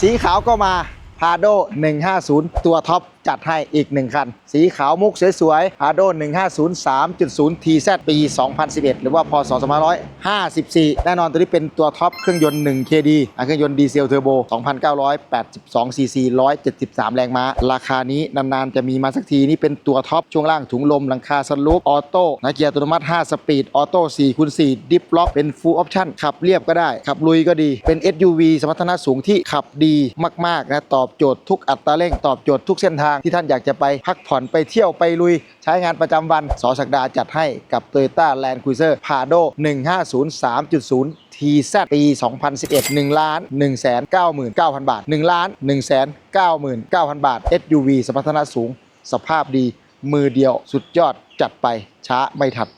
สีขาวก็มาพาโด150 ตัวท็อป จัดให้อีก 1 คัน สีขาวมุกสวยๆพาโด150 3.0 TZ ปี 2011 หรือว่าพศ2554 แน่นอนตัวนี้เป็นตัวท็อปเครื่องยนต์ 1 KD เครื่องยนต์ดีเซลเทอร์โบ 2,982 cc 173 แรงม้า ราคานี้นานๆ จะมีมาสักทีนี่เป็นตัวท็อปช่วงล่างถุงลมหลังคาสลูปออโต้นะเกียร์อัตโนมัติ 5 สปีด ออโต้4คูณ4ดิฟล็อกเป็นฟูลออปชั่นขับเรียบก็ได้ ขับลุยก็ดีเป็น SUV สมรรถนะสูงที่ขับดีมากๆนะตอบโจทย์ทุกอัตราเร่งตอบโจทย์ทุกเส้นทางที่ท่านอยากจะไปพักผ่อนไปเที่ยวไปลุย ใช้งานประจำวันสอศักดาจัดให้กับ Toyota Land Cruiser Prado 150 3.0 TZ ปี 2011 1ล้าน199,000 บาท1ล้าน199,000 บาท SUV สมรรถนะสูง สภาพดี มือเดียวสุดยอดจัดไปช้าไม่ทัน